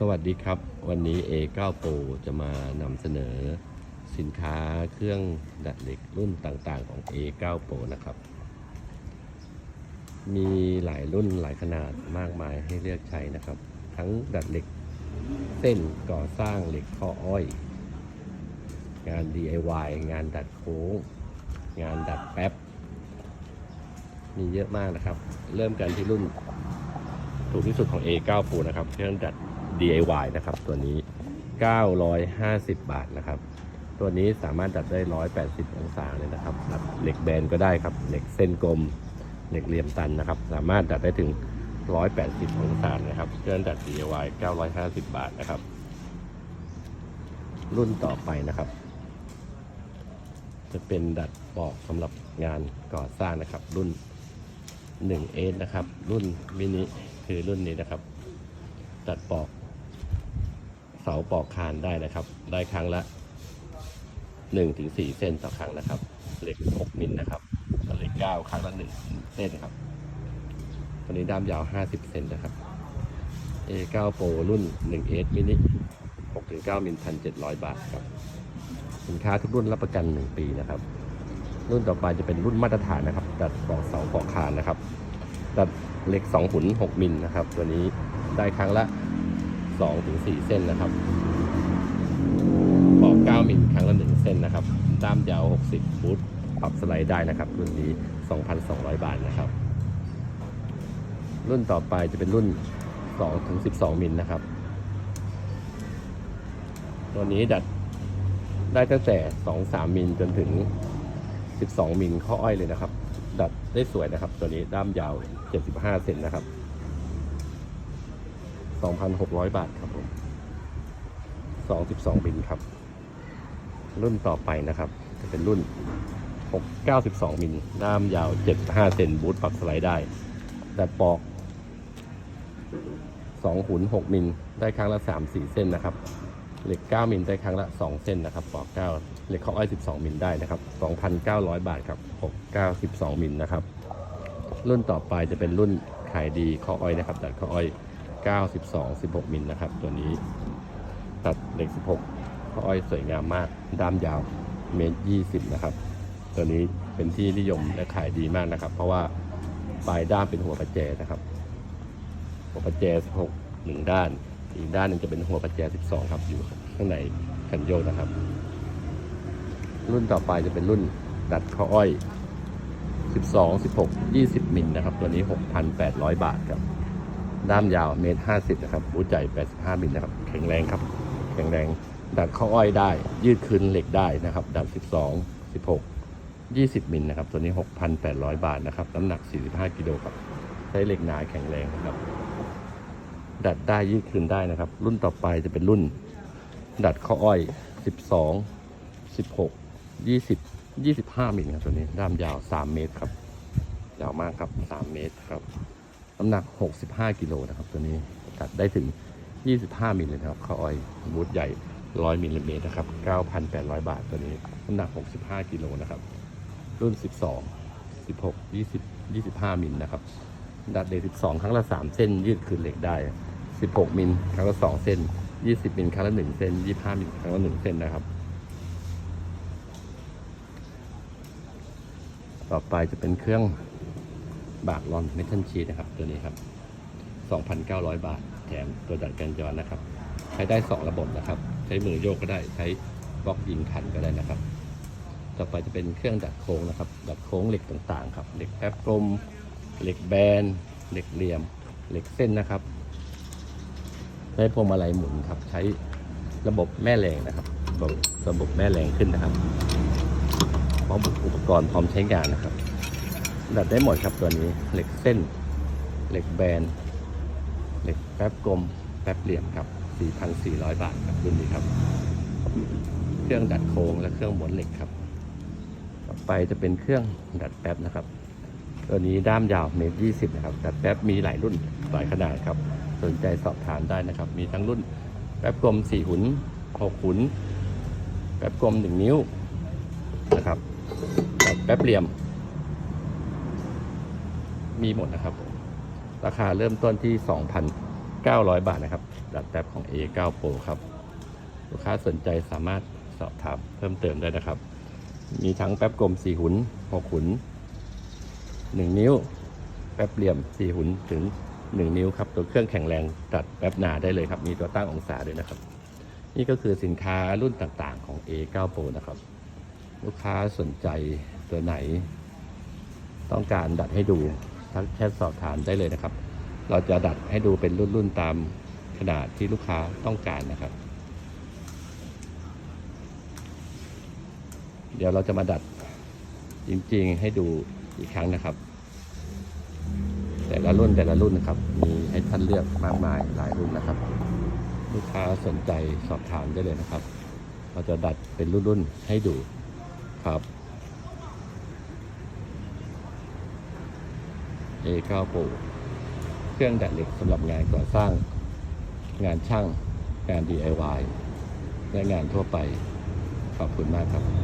สวัสดีครับ วันนี้ A9 Pro จะมานำเสนอสินค้าเครื่องดัดเหล็กรุ่นต่างๆของ A9 Pro นะครับ มีหลายรุ่นหลายขนาดมากมายให้เลือกใช้นะครับ ทั้งดัดเหล็กเส้นก่อสร้างเหล็กข้ออ้อย งาน DIY งานดัดโค้ง งานดัดแป๊บ มีเยอะมากนะครับ เริ่มกันที่รุ่นถูกที่สุดของ A9 Pro นะครับ เครื่องดัด DIY นะครับตัวนี้ 950 บาทนะครับ ตัวนี้สามารถดัดได้ 180 องศาเลยนะครับดัดเหล็กแบนก็ได้ครับเหล็กเส้นกลมเหล็กเหลี่ยมตันนะครับ สามารถดัดได้ถึง 180 องศานะครับเครื่องดัด DIY 950 บาทนะครับ รุ่นต่อไปนะครับ จะเป็นดัดปอกสำหรับงานก่อสร้างนะครับ รุ่น1 a นะครับ รุ่นมินิคือรุ่นนี้นะครับ ตัดปอก เสาปอกคานได้นะครับ ได้ครั้งละ 1-4ถึง4เส้นต่อครั้งนะครับ เหล็ก 6 มิลนะครับเหล็ก 9 ครั้งละ 1 เส้นครับ ตัวนี้ด้ามยาว 50 เซนนะครับ A9 Pro รุ่น 1S mini 6-9มิล1,700 บาทครับ สินค้าทุกรุ่นรับประกัน 1 ปีนะครับ รุ่นต่อไปจะเป็นรุ่นมาตรฐานนะครับตัดปอกเสาปอกคานนะครับตัดเหล็ก 2 หุ่น 6 มิลนะครับ ตัวนี้ได้ครั้งละ 2ถึง4เส้นนะครับปอก9มิลครั้งละ1เส้นนะครับ ด้ามยาว 60 ฟุตปรับสไลด์ได้นะครับ รุ่นนี้ 2,200 บาทนะครับ รุ่นต่อไปจะเป็นรุ่น2ถึง12 มิลนะครับ ตัวนี้ดัดได้ตั้งแต่ 2-3 มิลจนถึง 12 มิลข้ออ้อยเลยนะครับ ดัดได้สวยนะครับ ตัวนี้ด้ามยาว 75 เซนนะครับ 2,600 บาทครับผม2 12มิลครับ รุ่นต่อไปนะครับ จะเป็นรุ่น 6 92มิลด้ามยาว 75 เซนบูทปรับสไลด์ได้ดัดปอก2หุน6มิลได้ครั้งละ 3-4 เส้นนะครับเหล็ก 9 มิลได้ครั้งละ 2 เส้นนะครับปอก9เหล็กข้ออ้อย 12 มิลได้นะครับ 2,900 บาทครับ6 92มิลนะครับ รุ่นต่อไปจะเป็นรุ่นขายดีข้ออ้อยนะครับดัดข้ออ้อย 92 16 มิลนะครับ ตัวนี้ตัดเหล็ก 16ข้ออ้อยสวยงามมาก ด้ามยาวเมตร20 นะครับ ตัวนี้เป็นที่นิยมและขายดีมากนะครับ เพราะว่าปลายด้ามเป็นหัวประแจนะครับ หัวประแจ 16หนึ่งด้าน อีกด้านหนึ่งจะเป็นหัวประแจ 12 ครับ อยู่ข้างในคันโยกนะครับ รุ่นต่อไปจะเป็นรุ่นดัดข้ออ้อย 12 16 20 มิลนะครับ ตัวนี้ 6,800 บาทครับ ด้ามยาวเมตร50นะครับบูใจ85มิลนะครับ แข็งแรงครับ แข็งแรง ดัดข้ออ้อยได้ ยืดคืนเหล็กได้นะครับ ดัด12 16 20มิลนะครับ ตัวนี้6,800บาทนะครับ น้ำหนัก45กิโลครับใช้เหล็กหนาแข็งแรงนะครับ ดัดได้ยืดคืนได้นะครับ รุ่นต่อไปจะเป็นรุ่น ดัดข้ออ้อย12 16 20 25มิลครับตัวนี้ด้ามยาว3เมตรครับยาวมากครับ3เมตรครับ น้ำหนัก 65 กิโลนะครับ ตัวนี้ดัดได้ถึง 25 มิลเลยนะครับข้ออ้อยบูทใหญ่ 100 มิลลิเมตรนะครับ 9,800 บาทตัวนี้น้ำหนัก 65 กิโลนะครับ รุ่น 12 16 20 25 มิลนะครับดัดเหล็ก12 ครั้งละ 3 เส้น ยืดคืนเหล็กได้ 16 มิลครั้งละ 2 เส้น 20 มิลครั้งละ 1 เส้น 25 มิลครั้งละ 1 เส้นนะครับ ต่อไปจะเป็นเครื่อง บากลอนเมทัลชีนะครับ ตัวนี้ครับ 2,900 บาท แถมตัวดัดกันจรนะครับ ใช้ได้ 2 ระบบนะครับ ใช้มือโยกก็ได้ ใช้บล็อกยิงขันก็ได้นะครับ ต่อไปจะเป็นเครื่องดัดโค้งนะครับ ดัดโค้งเหล็กต่างๆครับ เหล็กแป๊บกลม เหล็กแบน เหล็กเหลี่ยม เหล็กเส้นนะครับ ใช้พวงมาลัยหมุนครับ ใช้ระบบแม่แรงนะครับ ระบบระบบแม่แรงขึ้นนะครับพร้อมอุปกรณ์พร้อมใช้งานนะครับ ดัดได้หมดครับตัวนี้เหล็กเส้น เหล็กแบน เหล็กแป๊บกลม แป๊บเหลี่ยมครับ 4,400 บาทครับรุ่นนี้ครับ เครื่องดัดโค้งและเครื่องหมุนเหล็กครับ ต่อไปจะเป็นเครื่องดัดแป๊บนะครับ ตัวนี้ด้ามยาวเมตรยี่สิบนะครับ ดัดแป๊บมีหลายรุ่นหลายขนาดครับ สนใจสอบถามได้นะครับ มีทั้งรุ่นแป๊บกลมสี่หุนหกหุนแป๊บกลมหนึ่งนิ้วนะครับแป๊บเหลี่ยม มีหมดนะครับผมราคาเริ่มต้นที่ 2,900 บาทนะครับดัดแป๊บของ A9 Pro ครับ ลูกค้าสนใจสามารถสอบถามเพิ่มเติมได้นะครับ มีทั้งแป๊บกลม 4 หุน 6 หุน 1 นิ้ว แป๊บเหลี่ยม 4 หุนถึง 1 นิ้วครับ ตัวเครื่องแข็งแรงตัดแป๊บหนาได้เลยครับ มีตัวตั้งองศาด้วยนะครับ นี่ก็คือสินค้ารุ่นต่างๆของ A9 Pro นะครับ ลูกค้าสนใจตัวไหน ต้องการดัดให้ดู ทักแชทสอบถามได้เลยนะครับ เราจะดัดให้ดูเป็นรุ่นๆตามขนาดที่ลูกค้าต้องการนะครับ เดี๋ยวเราจะมาดัดจริงๆให้ดูอีกครั้งนะครับ แต่ละรุ่นแต่ละรุ่นนะครับ มีให้ท่านเลือกมากมายหลายรุ่นนะครับ ลูกค้าสนใจสอบถามได้เลยนะครับ เราจะดัดเป็นรุ่นๆให้ดูครับ A9 Pro เครื่องดัดเหล็กสำหรับงานก่อสร้าง งานช่าง งาน DIY และงานทั่วไป ขอบคุณมากครับ